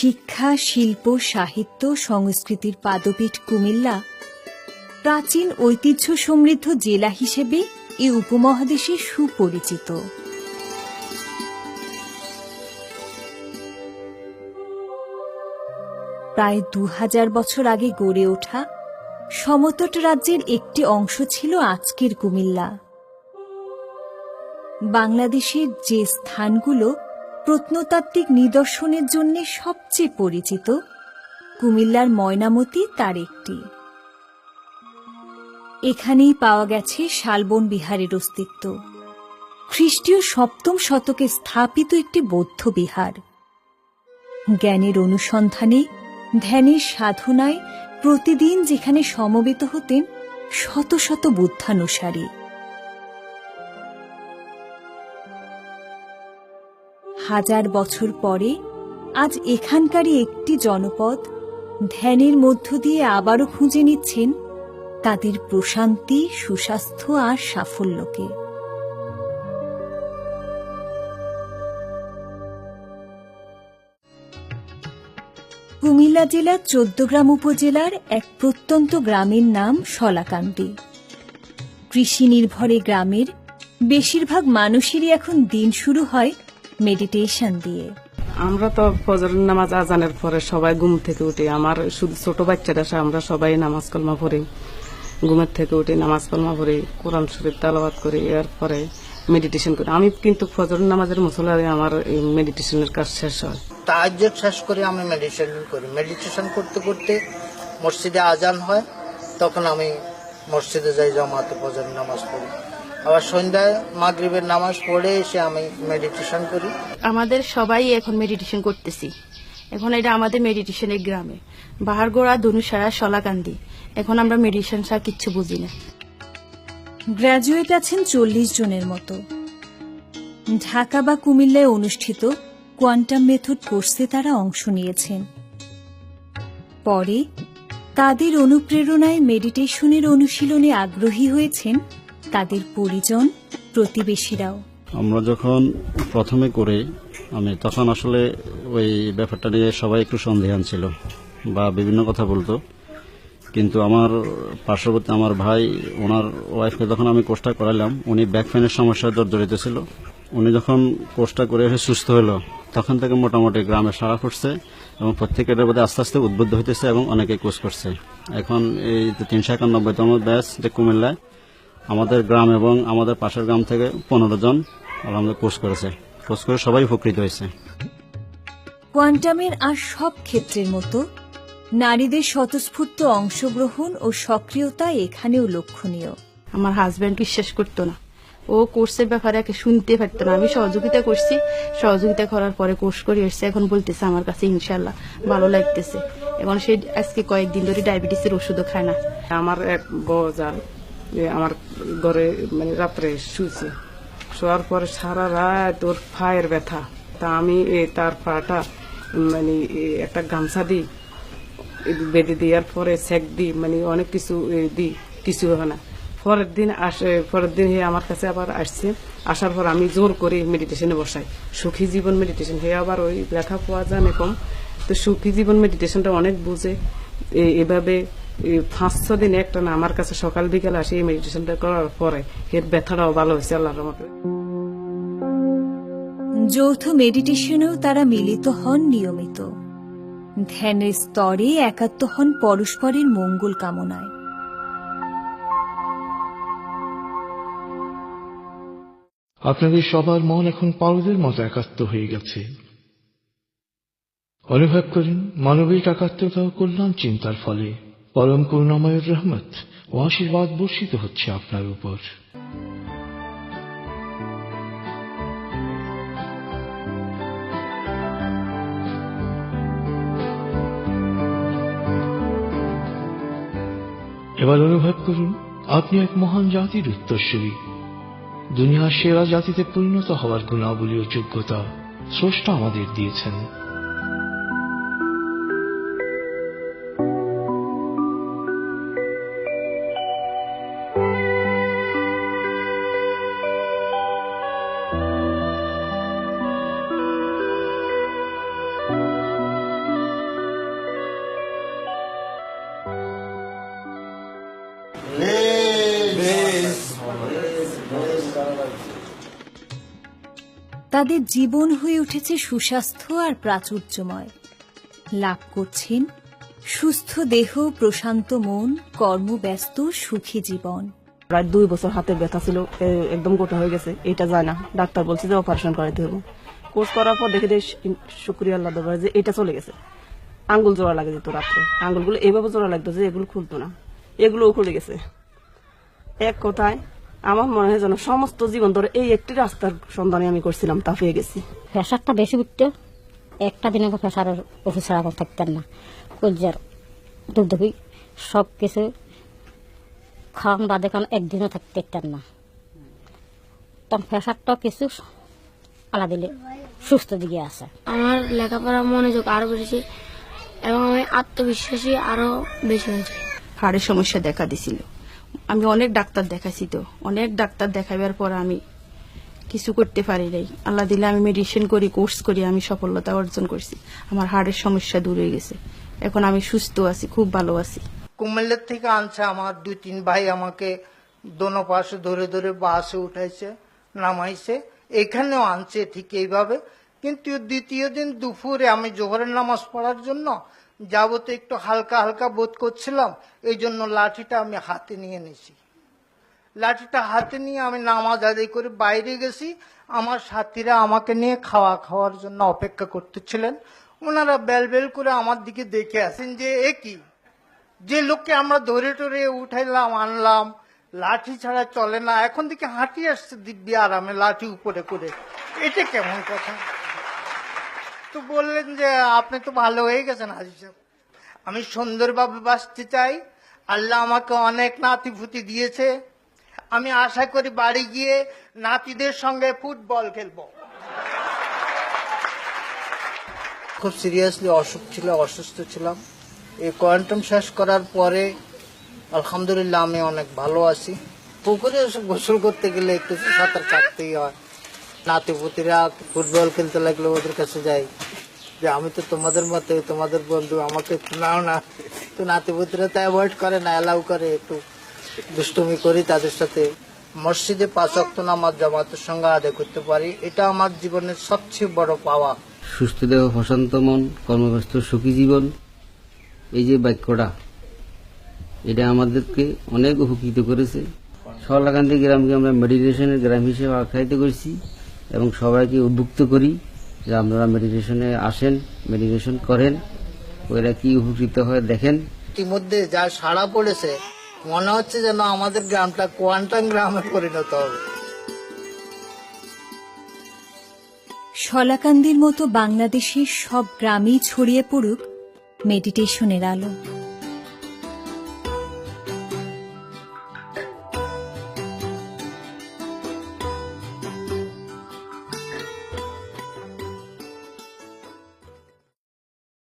শিক্ষা, শিল্প, সাহিত্য, সংস্কৃতির পাদপীঠ কুমিল্লা, প্রাচীন ঐতিহ্য সমৃদ্ধ জেলা হিসেবে এ উপমহাদেশে সুপরিচিত। প্রায় দু হাজার বছর আগে গড়ে ওঠা সমতট রাজ্যের একটি অংশ ছিল আজকের কুমিল্লা। বাংলাদেশের যে স্থানগুলো প্রত্নতাত্ত্বিক নিদর্শনের জন্য সবচেয়ে পরিচিত কুমিল্লার ময়নামতি তার একটি। এখানেই পাওয়া গেছে শালবন বিহারের অস্তিত্ব। খ্রিস্টীয় সপ্তম শতকে স্থাপিত একটি বৌদ্ধ বিহার। জ্ঞানের অনুসন্ধানে, ধ্যানের সাধনায় প্রতিদিন যেখানে সমবেত হতেন শত শত বুদ্ধানুসারী। হাজার বছর পরে, আজ এখানকারই একটি জনপদ ধ্যানের মধ্য দিয়ে আবারও খুঁজে নিচ্ছেন তাদের প্রশান্তি, সুস্বাস্থ্য আর সাফল্যকে। কুমিল্লা জেলার চোদ্দগ্রাম উপজেলার এক প্রত্যন্ত গ্রামের নাম শলাকান্দি। কৃষি নির্ভরে গ্রামের, বেশিরভাগ মানুষেরই এখন দিন শুরু হয় মেডিটেশন দিয়ে। আমরা তো ফজরের নামাজ আজানের পরে সবাই ঘুম থেকে উঠি। আমার শুধু ছোট বাচ্চারা সে আমরা সবাই নামাজ কলমা পড়ি। ঘুমের থেকে উঠি নামাজ কলমা পড়ি কোরআন শরীফ তালাবাদ করি এরপরে মেডিটেশন করি। আমি কিন্তু ফজরের নামাজের মুসলারে আমার মেডিটেশনের কাজ শেষ হয়। তাহাজ্জুদ শেষ করে আমি মেডিটেশন করি। মেডিটেশন করতে করতে মসজিদে আজান হয় তখন আমি মসজিদে যাই জামাতে ফজর নামাজ পড়ি। আবার সন্ধ্যায় মাগরিবের নামাজ পড়ে এসে আমি মেডিটেশন করি। আমাদের সবাই এখন মেডিটেশন করতেছি। এখন এটা আমাদের মেডিটেশনের গ্রামে। বাহারগোড়া ধনুসারা শলাকান্দি। এখন আমরা মেডিটেশন ছাড়া কিচ্ছু বুঝি না। গ্র্যাজুয়েট আছেন চল্লিশ জনের মতো। ঢাকা বা কুমিল্লায় অনুষ্ঠিত কোয়ান্টাম মেথড কোর্সে তারা অংশ নিয়েছেন। পরে তাদের অনুপ্রেরণায় মেডিটেশনের অনুশীলনে আগ্রহী হয়েছেন তাদের পরিজন প্রতিবেশীরাও। আমরা যখন প্রথমে করে, আমি তখন আসলে ওই ব্যাপারটা নিয়ে সবাই একটু সন্দেহান ছিল বা বিভিন্ন কথা বলতো। কিন্তু আমার পার্শ্ববর্তী আমার ভাই, ওনার ওয়াইফকে যখন আমি কোর্সটা করালাম উনি ব্যাক পেনের সমস্যা জর্জরিত ছিল। উনি যখন কোর্সটা করে এসে সুস্থ হলো, তখন থেকে মোটামুটি গ্রামে সারা করছে এবং প্রত্যেকের মধ্যে আস্তে আস্তে উদ্বুদ্ধ হইতেছে এবং অনেকে কোর্স করছে। এখন এই তিনশো একানব্বইতম ব্যাচ যে কুমিল্লায় আমাদের গ্রাম এবং আমাদের পাশের গ্রাম থেকে পনেরো জন আমাদের কোর্স করেছে। কোর্স করে সবাই উপকৃত হয়েছে। কোয়ান্টামের আর সব ক্ষেত্রের মতো নারীদের স্বতঃস্ফূর্ত অংশগ্রহণ ও সক্রিয়তা এখানেও লক্ষণীয়। আমার হাজব্যান্ড বিশ্বাস করতো না। ও কোর্সের ব্যাপারে একে শুনতে পারতো না। আমি সহযোগিতা করছি। সহযোগিতা করার পরে কোর্স করে এসছে। এখন বলতেছে আমার কাছে ইনশাল্লাহ ভালো লাগতেছে। এখন সে আজকে কয়েকদিন ধরে ডায়াবেটিসের ওষুধও খায় না। আমার এক যে আমার ঘরে মানে রাত্রে শুয়েছে শোয়ার পরে সারা রাত ওর পায়ের ব্যথা। তা আমি তার পাটা মানে একটা গামছা দিই বেঁধে দেওয়ার পরে সেক দিই মানে অনেক কিছু দিই, কিছু হয় না। পরের দিন আসে, পরের দিন হে আমার কাছে আবার আসছে। আসার পর আমি জোর করে মেডিটেশনে বসাই। সুখী জীবন মেডিটেশন হে আবার ওই লেখা পাওয়া যায় না কম তো সুখী জীবন মেডিটেশনটা অনেক বুঝে। এভাবে পাঁচ ছ দিন একটা না আমার কাছে সকাল বিকাল আসি এই মেডিটেশনটা করার পরে এর ব্যথাটাও ভালো হয়েছে আল্লাহর রহমতে। যৌথ মেডিটেশনেও তারা মিলিত হন নিয়মিত। ধ্যানের স্তরে একাত্ম হন পরস্পরের মঙ্গল কামনায়। আপনাদের সবার মন এখন পারদের মতো একাত্ম হয়ে গেছে। অনুভব করেন মানবিক একাত্মতা ও কল্যাণ চিন্তার ফলে। পরম করুণাময়ের রহমত ও আশীর্বাদ বর্ষিত হচ্ছে আপনার উপর। এবার অনুভব করুন, আপনি এক মহান জাতির উত্তরসূরি। দুনিয়ার সেরা জাতিতে পরিণত হওয়ার গুণাবলী ও যোগ্যতা স্রষ্টা আমাদের দিয়েছেন। তাদের জীবন হয়ে উঠেছে সুস্বাস্থ্য আর প্রাচুর্যময়। লাভ করছেন সুস্থ দেহ, প্রশান্ত মন, কর্মব্যস্ত, সুখী জীবন। প্রায় দুই বছর হাতের ব্যথা ছিল একদম গোটা হয়ে গেছে, এটা যায় না। ডাক্তার বলছে যে অপারেশন করাতে হবে কোর্স করার পর দেখে দেখ শুক্রিয়া আল্লাহ দরবারে যে এটা চলে গেছে। আঙ্গুল জোড়া লাগে যেত রাত্রে। আঙ্গুলগুলো এভাবে জোড়া লাগতো যে এগুলো খুলতো না। এগুলোও খুলে গেছে। এক কথায় আমার মনে হয় যেন সমস্ত জীবন ধরে এই একটি রাস্তার সন্ধানে আমি করছিলাম তা পেয়ে গেছি। প্রেশারটা বেশি উঠতো একটা দিনে প্রেশারের ওষুধ ছাড়া থাকতেন না। কলজার দুধ সব কিছু খাওয়ান বাদে কারণ একদিনও থাকতে পারতেন না। তখন প্রেশারটা কিছু আলা দিলে সুস্থ দিকে আছে। আমার লেখাপড়া মনোযোগ আরও বেড়েছে এবং আমি আত্মবিশ্বাসী আরও বেশি হয়েছে। হাড়ের সমস্যা দেখা দিছিল। আমি অনেক ডাক্তার দেখাইছি তো। অনেক ডাক্তার দেখাইবার পর আমি কিছু করতে পারি নাই। আল্লাহ দিলে আমি মেডিসিন করি কোর্স করি, আমি সফলতা অর্জন করছি। আমার হাড়ের সমস্যা দূর হয়ে গেছে। এখন আমি সুস্থ আছি, খুব ভালো আছি। কুমিল্লার থেকে আনছে আমার দুই, তিন ভাই আমাকে দোনো পাশে ধরে ধরে বাসে উঠাইছে, নামাইছে। এখানেও আনছে ঠিক এইভাবে। কিন্তু দ্বিতীয় দিন দুপুরে আমি জোহরের নামাজ পড়ার জন্য যাব তো একটু হালকা হালকা বোধ করছিলাম এই জন্য লাঠিটা আমি হাতে নিয়ে নিছি। লাঠিটা হাতে নিয়ে আমি নামাজ আদায় করে বাইরে গেছি। আমার সাথীরা আমাকে নিয়ে খাওয়া খাওয়ার জন্য অপেক্ষা করতেছিলেন। ওনারা বেল বেল করে আমার দিকে দেখে আসেন যে, এ কি? যে লোককে আমরা ধরে টরে উঠাইলাম, আনলাম, লাঠি ছাড়া চলে না। এখন দিকে হাঁটি আসছে দিব্যি আরামে, লাঠি উপরে করে। এটা কেমন কথা? তো বললেন যে, আপনি তো ভালো হয়ে গেছেন হাজি সাহেব। আমি সুন্দরভাবে বাঁচতে চাই। আল্লাহ আমাকে অনেক নাতিভূতি দিয়েছে। আমি আশা করি বাড়ি গিয়ে নাতিদের সঙ্গে ফুটবল খেলব। খুব সিরিয়াসলি অসুখ ছিল, অসুস্থ ছিলাম। এই কোয়ান্টাম শেষ করার পরে আলহামদুলিল্লাহ আমি অনেক ভালো আছি। পুকুরে গোসল করতে গেলে একটু সাঁতার কাটতেই হয়। নাতিপুতিরা ফুটবল খেলতে লাগলে ওদের কাছে যাই। যে আমি তো তোমাদের মতে তোমাদের বন্ধু, আমাকে নাও না। তো নাতিপুতিরা তো অ্যাভয়েড করে না অ্যালাউ করে একটু দুষ্টুমি করি তাদের সাথে। মসজিদে পাঁচ অক্ত নামাজ জামাতের সঙ্গে আদায় করতে পারি, এটা আমার জীবনের সবচেয়ে বড় পাওয়া। সুস্থ দেহ, প্রশান্ত মন, কর্মব্যস্ত, সুখী জীবন, এই যে বাক্যটা, এটা আমাদেরকে অনেক উপকৃত করেছে। সরলাকান্দি গ্রামকে আমরা মেডিটেশনের গ্রাম হিসেবে আখ্যায়িত করছি। এবং সবাইকে উদ্বুক্ত করি যে আপনারা মেডিটেশনে আসেন মেডিটেশন করেন ওরা কি উপকৃত হয় দেখেন। ইতিমধ্যে যা সাড়া পড়েছে মনে হচ্ছে যেন আমাদের গ্রামটা কোয়ান্টাম গ্রামে পরিণত হবে। শলাকান্দির মতো বাংলাদেশের সব গ্রামেই ছড়িয়ে পড়ুক মেডিটেশনের আলো।